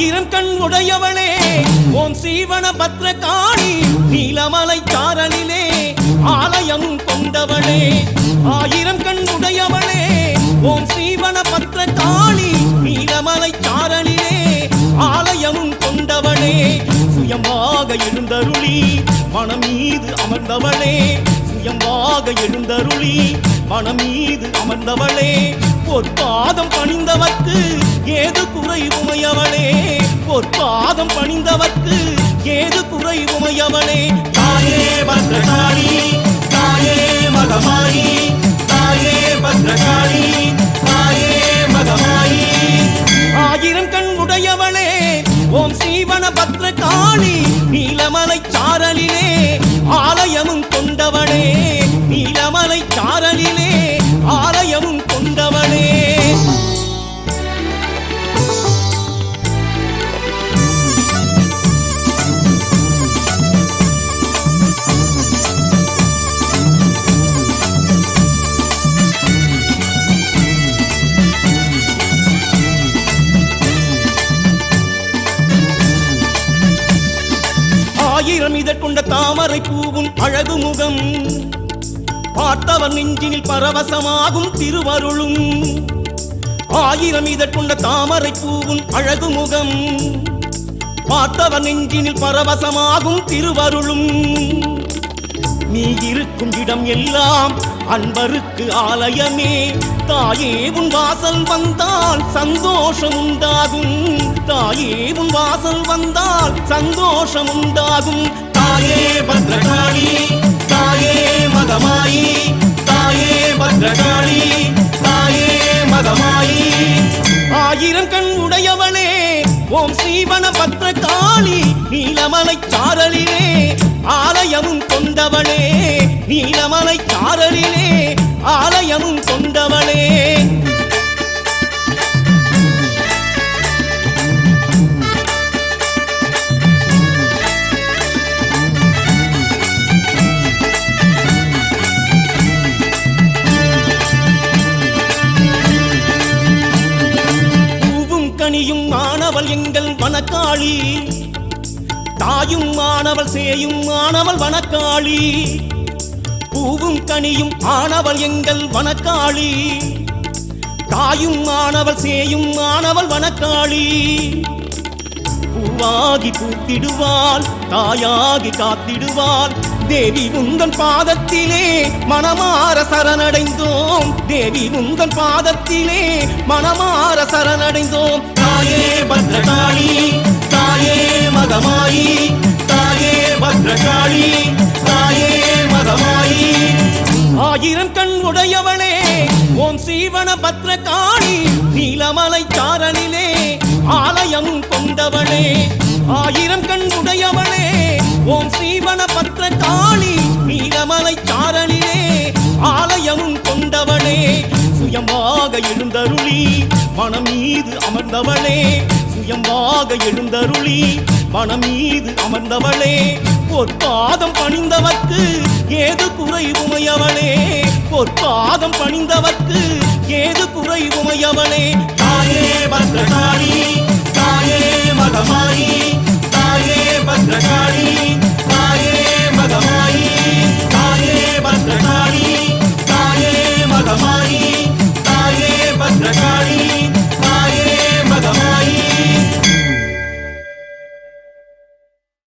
ஆயிரம் கண் உடையவளே ஓம் சீவன பத்ரகாளி நீலமலை சாரலிலே ஆலயம் கொண்டவளே. ஆயிரம் கண் உடையவளே ஓம் சீவன பத்ரகாளி நீலமலை சாரலிலே ஆலயம் கொண்டவளே. சுயமாக எழுந்தருளி மனம் மீது அமர்ந்தவளே. சுயமாக எழுந்தருளி மனம் மீது அமர்ந்தவளே. பொற்பாதம் பணிந்தவர்க்கு ஏது குறை பொற்பாதம் பணிந்தவர்க்கு ஏது குறை தாயே பத்ரகாளி தாயே மகமாயி தாயே பத்ரகாளி தாயே மகமாயி ஆயிரம் கண் உடையவளே ஓம் சீவன பத்ரகாளி நீலமலை சாரலிலே ஆலய ஆயிரம் இதற்கொண்ட தாமரை பூவும் அழகு முகம். பார்த்தவன் நெஞ்சினில் பரவசமாகும் திருவருளும். ஆயிரம் இதற்கொண்ட தாமரை பூவும் அழகு முகம். பார்த்தவன் நெஞ்சினில் பரவசமாகும் திருவருளும். நீ இருக்கும் இடம் எல்லாம் அன்பருக்கு ஆலயமே. தாயே உன் வாசல் வந்தால் சந்தோஷம் உண்டாகும் தாயே உன் வாசல் வந்தால் சந்தோஷம் உண்டாகும் தாயே பத்ரகாளி தாயே மதமாயி தாயே பத்ரகாளி தாயே மதமாயி. ஆயிரம் கண் உடையவளே ஓம் ஸ்ரீவன பத்ரகாளி நீலமலை சாரலிலே ஆலயமும் கொண்டவளே மாணவள் எங்கள் வனக்காளி. தாயும் மாணவள் சேயும் மாணவள் வனக்காளி. பூவும் கனியும் ஆனவள் எங்கள் வனக்காளி. தாயும் மாணவள் சேயும் மாணவள் வனக்காளி. பூவாகி பூத்திடுவாள் தாயாகி காத்திடுவாள். தேவி உந்தன் பாதத்திலே மனமாற சரணடைந்தோம். தேவி உந்தன் பாதத்திலே மனமாற சரணடைந்தோம். தாயே பத்ரகாளி தாயே மகமாயி தாயே பத்ரகாளி தாயே மகமாயி. ஆயிரம் கண் உடையவளே ஓம் சீவன பத்ரகாளி நீலமலை சாரலிலே ஆலயம் கொண்டவளே. ஆயிரம் கண் உடையவளே ஓம் சீவன பத்ரகாளி சுயமாக எழுந்தருளி மனம் மீது அமர்ந்தவளே சுயமாக எழுந்தருளி மனம் மீது அமர்ந்தவளே பொற்பாதம் பணிந்தவர்க்கு ஏது குறைவுமையவளே பொற்பாதம் பணிந்தவர்க்கு ஏது குறைவுமையவளே தாயே பத்ரகாளி தாயே மதமாயி தாயே பத்ரகாளி